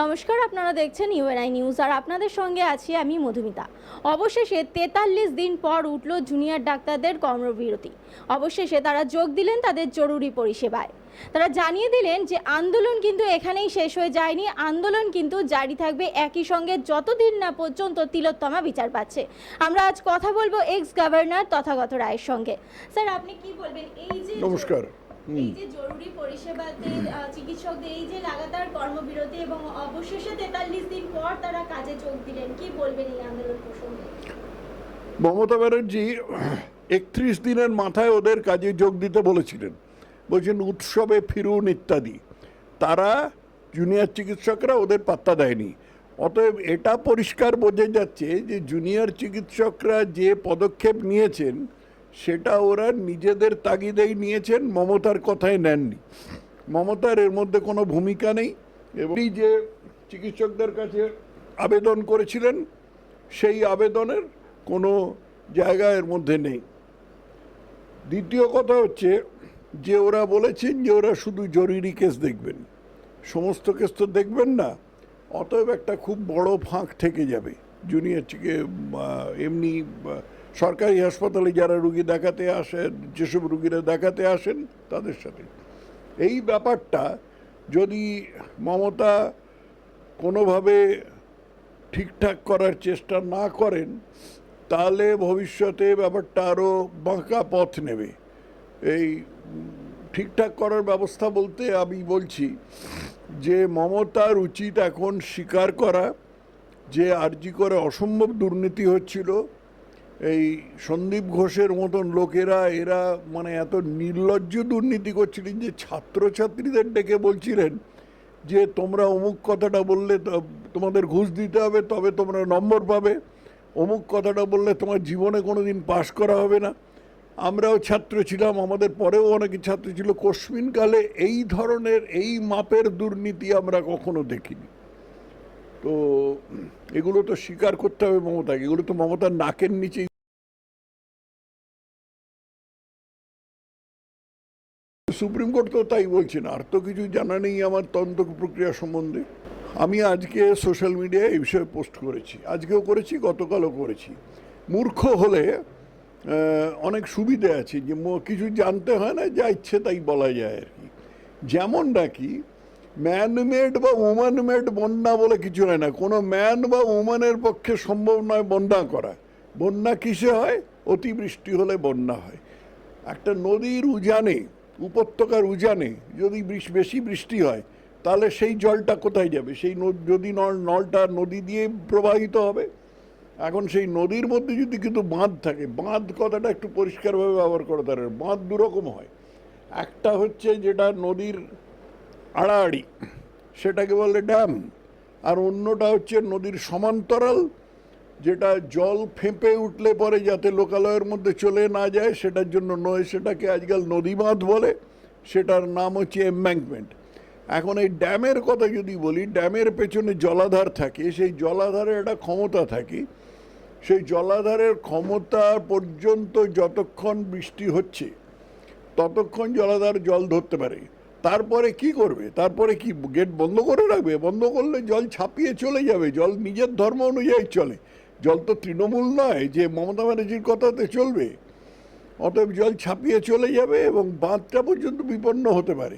নমস্কার, আপনারা দেখছেন ইউএনআই নিউজ আর আপনাদের সঙ্গে আছি আমি মধুমিতা। অবশেষে তেতাল্লিশ দিন পর উঠল জুনিয়র ডাক্তারদের কর্মবিরতি। অবশেষে তারা যোগ দিলেন তাদের জরুরি পরিষেবায়। তারা জানিয়ে দিলেন যে, আন্দোলন কিন্তু এখানেই শেষ হয়ে যায়নি। আন্দোলন কিন্তু জারি থাকবে একই সঙ্গে যতদিন না পর্যন্ত তিলোত্তমা বিচার পাচ্ছে। আমরা আজ কথা বলব এক্স গভর্নর তথাগত রায়ের সঙ্গে। স্যার, আপনি কি বলবেন? এই যে নমস্কার। এই যে জরুরি পরিষেবাতে চিকিৎসকদের এই যে লাগাতার কর্মবিরতি এবং অবশেষে তেতাল্লিশ দিন পর তারা কাজে যোগ দিলেন কি বলবেন এই আন্দোলন প্রসঙ্গে? মমতা ব্যানার্জি একত্রিশ দিনের মাথায় ওদের কাজে যোগ দিতে বলেছিলেন। বলছেন উৎসবে ফিরুন ইত্যাদি। তারা জুনিয়র চিকিৎসকরা ওদের পাত্তা দেয়নি। অতএব এটা পরিষ্কার বোঝা যাচ্ছে যে জুনিয়র চিকিৎসকরা যে পদক্ষেপ নিয়েছেন সেটা ওরা নিজেদের তাগিদেই নিয়েছেন, মমতার কথায় নেননি। মমতার এর মধ্যে কোনো ভূমিকা নেই এবং যে চিকিৎসকদের কাছে আবেদন করেছিলেন, সেই আবেদনের কোনো জায়গা এর মধ্যে নেই। দ্বিতীয় কথা হচ্ছে যে ওরা বলেছেন যে ওরা শুধু জরুরি কেস দেখবেন, সমস্ত কেস তো দেখবেন না, অতএব একটা খুব বড় ফাঁক থেকে যাবে। জুনিয়র থেকে এমনি সরকারি হাসপাতালে যারা রুগী দেখাতে আসেন যেসব রুগীরা দেখাতে আসেন তাদের সাথে। এই ব্যাপারটা যদি মমতা কোনোভাবে ঠিকঠাক করার চেষ্টা না করেন, তাহলে ভবিষ্যতে ব্যাপারটা আরও বাঁকা পথ নেবে। এই ঠিকঠাক করার ব্যবস্থা বলতে আমি বলছি যে, মমতার উচিত এখন স্বীকার করা যে আরজি করে অসম্ভব দুর্নীতি হচ্ছিল, এই সন্দীপ ঘোষের মতন লোকেরা, এরা মানে এত নির্লজ্জ দুর্নীতি করছিলেন যে ছাত্রছাত্রীদের ডেকে বলছিলেন যে তোমরা অমুক কথাটা বললে তোমাদের ঘুষ দিতে হবে, তবে তোমরা নম্বর পাবে। অমুক কথাটা বললে তোমার জীবনে কোনো দিন পাশ করা হবে না। আমরাও ছাত্র ছিলাম, আমাদের পরেও অনেকে ছাত্র ছিল। কোশ্মিনকালে এই ধরনের, এই মাপের দুর্নীতি আমরা কখনো দেখিনি। তো এগুলো তো স্বীকার করতে হবে মমতাকে। এগুলো তো মমতার নাকের নিচেই। সুপ্রিম কোর্ট তো তাই বলছেন আর তো কিছু জানা নেই আমার তদন্ত প্রক্রিয়া সম্বন্ধে। আমি আজকে সোশ্যাল মিডিয়ায় এই বিষয়ে পোস্ট করেছি। আজকেও করেছি, গতকালও করেছি। মূর্খ হলে অনেক সুবিধে আছে। যে কিছু জানতে হয় না, যা ইচ্ছে তাই বলা যায় আর কি। যেমন নাকি ম্যানমেড বা ওমান মেড বন্যা বলে কিছু হয় না। কোনো ম্যান বা ওমানের পক্ষে সম্ভব নয় বন্যা করা। বন্যা কিসে হয়? অতিবৃষ্টি হলে বন্যা হয়। একটা নদীর উজানে, উপত্যকার উজানে যদি বেশি বৃষ্টি হয়, তাহলে সেই জলটা কোথায় যাবে? সেই যদি নল নলটা নদী দিয়ে প্রবাহিত হবে? এখন সেই নদীর মধ্যে যদি কিন্তু বাঁধ থাকে, বাঁধ কথাটা একটু পরিষ্কারভাবে ব্যবহার করা দরকার। বাঁধ দুরকম হয়। একটা হচ্ছে যেটা নদীর আড়াআড়ি, সেটাকে বলে ড্যাম। আর অন্যটা হচ্ছে নদীর সমান্তরাল, যেটা জল ফেঁপে উঠলে পরে যাতে লোকালয়ের মধ্যে চলে না যায়, সেটার জন্য নয়, সেটাকে আজকাল নদী বাঁধ বলে। সেটার নাম হচ্ছে এম্ব্যাঙ্কমেন্ট এখন এই ড্যামের কথা যদি বলি, ড্যামের পেছনে জলাধার থাকে, সেই জলাধারের একটা ক্ষমতা থাকে। সেই জলাধারের ক্ষমতা পর্যন্ত যতক্ষণ বৃষ্টি হচ্ছে, ততক্ষণ জলাধার জল ধরতে পারে। তারপরে কি করবে? তারপরে কি গেট বন্ধ করে রাখবে? বন্ধ করলে জল ছাপিয়ে চলে যাবে। জল নিজের ধর্ম অনুযায়ী চলে। জল তো তৃণমূল নয় যে মমতা ব্যানার্জির কথাতে চলবে। অতএব জল ছাপিয়ে চলে যাবে এবং বাঁধটা পর্যন্ত বিপন্ন হতে পারে।